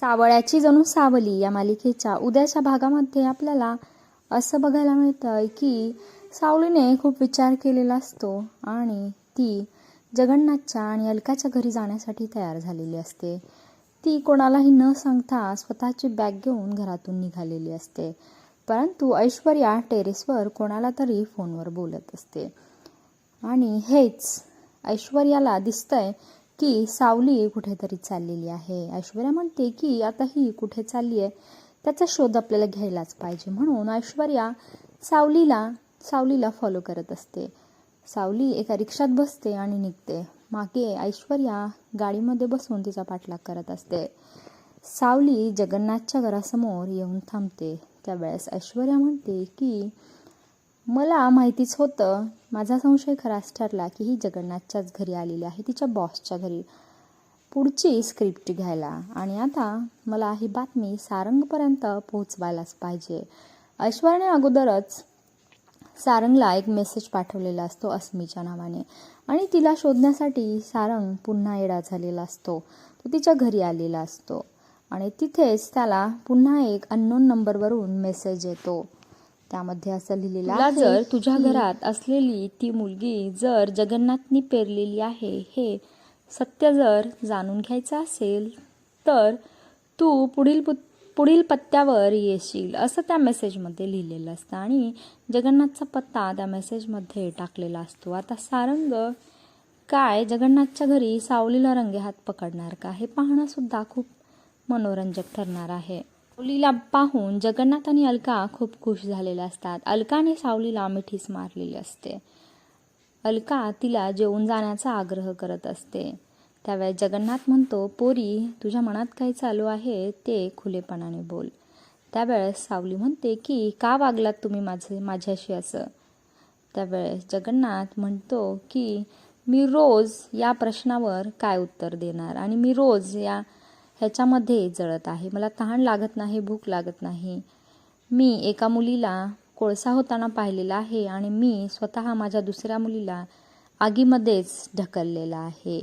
सावळ्याची जणू सावली या मालिकेच्या उद्याच्या भागामध्ये आपल्याला असं बघायला मिळतं की सावलीने खूप विचार केलेला असतो आणि ती जगन्नाथच्या आणि अलकाच्या घरी जाण्यासाठी तयार झालेली असते. ती कोणालाही न सांगता स्वतःची बॅग घेऊन घरातून निघालेली असते. परंतु ऐश्वर्या टेरेसवर कोणाला तरी फोनवर बोलत असते. आणि हेच ऐश्वर्याला दिसतंय की सावली कुठेतरी चाललेली आहे. ऐश्वर्या म्हणते की आता ही कुठे चालली आहे? त्याचा शोध आपल्याला घ्यायलाच पाहिजे. म्हणून ऐश्वर्या सावलीला सावलीला फॉलो करत असते. सावली एका रिक्षात बसते आणि निघते. मागे ऐश्वर्या गाडीमध्ये बसून तिचा पाठलाग करत असते. सावली जगन्नाथच्या घरासमोर येऊन थांबते. त्यावेळेस ऐश्वर्या म्हणते की मला माहितीच होतं माझा संशय खराच ठरला की ही जगन्नाथच्याच घरी आलेली आहे तिच्या बॉसच्या घरी. पुढची स्क्रिप्ट घ्यायला. आणि आता मला ही बातमी सारंगपर्यंत पोहोचवायलाच पाहिजे. ऐश्वर्याने अगोदरच सारंगला एक मेसेज पाठवलेला असतो अस्मीच्या नावाने. आणि तिला शोधण्यासाठी सारंग पुन्हा येडा झालेला असतो. तो तिच्या घरी आलेला असतो. आणि तिथेच त्याला पुन्हा एक अननोन नंबरवरून मेसेज येतो. त्यामध्ये असं लिहिलेलं आहे जर तुझ्या घरात असलेली ती मुलगी जर जगन्नाथनी पेरलेली आहे हे सत्य जर जाणून घ्यायचं असेल तर तू पुढील पुत पुढील पत्त्यावर येशील असं त्या मेसेजमध्ये लिहिलेलं असतं. आणि जगन्नाथचा पत्ता त्या मेसेजमध्ये टाकलेला असतो. आता सारंग काय जगन्नाथच्या घरी सावलीला रंगे हात पकडणार का? हे पाहणं सुद्धा खूप मनोरंजक ठरणार आहे. सावलीला पाहून जगन्नाथ आणि अलका खूप खुश झालेले असतात. अलकाने सावलीला मिठीच मारलेली असते. अलका तिला जेवून जाण्याचा आग्रह करत असते. त्यावेळेस जगन्नाथ म्हणतो पोरी तुझ्या मनात काय चालू आहे ते खुलेपणाने बोल. त्यावेळेस सावली म्हणते की का वागलात तुम्ही माझे माझ्याशी असं? त्यावेळेस जगन्नाथ म्हणतो की मी रोज या प्रश्नावर काय उत्तर देणार आणि मी रोज या ह्याच्यामध्ये जळत आहे. मला तहान लागत नाही भूक लागत नाही. मी एका मुलीला कोळसा होताना पाहिलेला आहे आणि मी स्वतः माझ्या दुसऱ्या मुलीला आगीमध्येच ढकललेला आहे.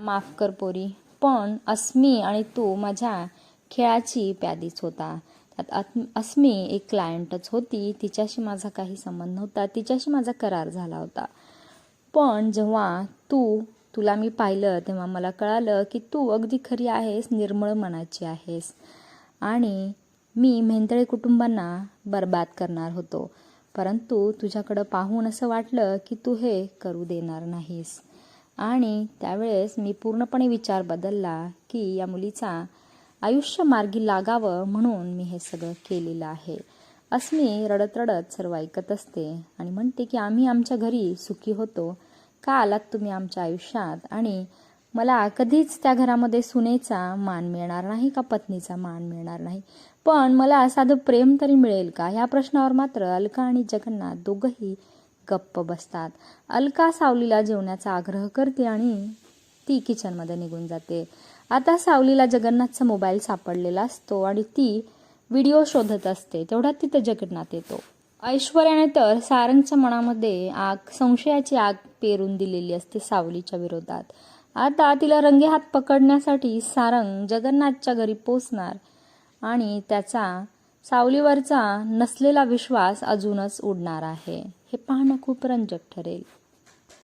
माफ कर पोरी पण अस्मी आणि तू माझ्या खेळाची प्यादीच होता. त्यात अस्मी एक क्लायंटच होती. तिच्याशी माझा काही संबंध नव्हता. तिच्याशी माझा करार झाला होता. पण जेव्हा तू तुला मी पाहिलं तेव्हा मला कळालं की तू अगदी खरी आहेस निर्मळ मनाची आहेस. आणि मी मेहंतळे कुटुंबांना बर्बाद करणार होतो. परंतु तुझ्याकडं पाहून असं वाटलं की तू हे करू देणार नाहीस. आणि त्यावेळेस मी पूर्णपणे विचार बदलला की या मुलीचा आयुष्य मार्गी लागावं म्हणून मी हे सगळं केलेलं आहे. अस्मी रडत रडत सर्व ऐकत असते आणि म्हणते की आम्ही आमच्या घरी सुखी होतो. का आलात तुम्ही आमच्या आयुष्यात आणि मला कधीच त्या घरामध्ये सुनेचा मान मिळणार नाही का पत्नीचा मान मिळणार नाही. पण मला साधं प्रेम तरी मिळेल का? ह्या प्रश्नावर मात्र अलका आणि जगन्नाथ दोघंही गप्प बसतात. अलका सावलीला जेवण्याचा आग्रह करते आणि ती किचनमध्ये निघून जाते. आता सावलीला जगन्नाथचा मोबाईल सापडलेला असतो आणि ती व्हिडिओ शोधत असते. तेवढ्यात तिथे जगन्नाथ येतो. ऐश्वर्याने तर सारंगच्या मनामध्ये आग संशयाची आग पेरून दिलेली असते सावलीच्या विरोधात. आता तिला रंगेहात पकडण्यासाठी सारंग जगन्नाथच्या घरी पोचणार आणि त्याचा सावलीवरचा नसलेला विश्वास अजूनच उडणार आहे. हे पाहणं खूप रंजक ठरेल.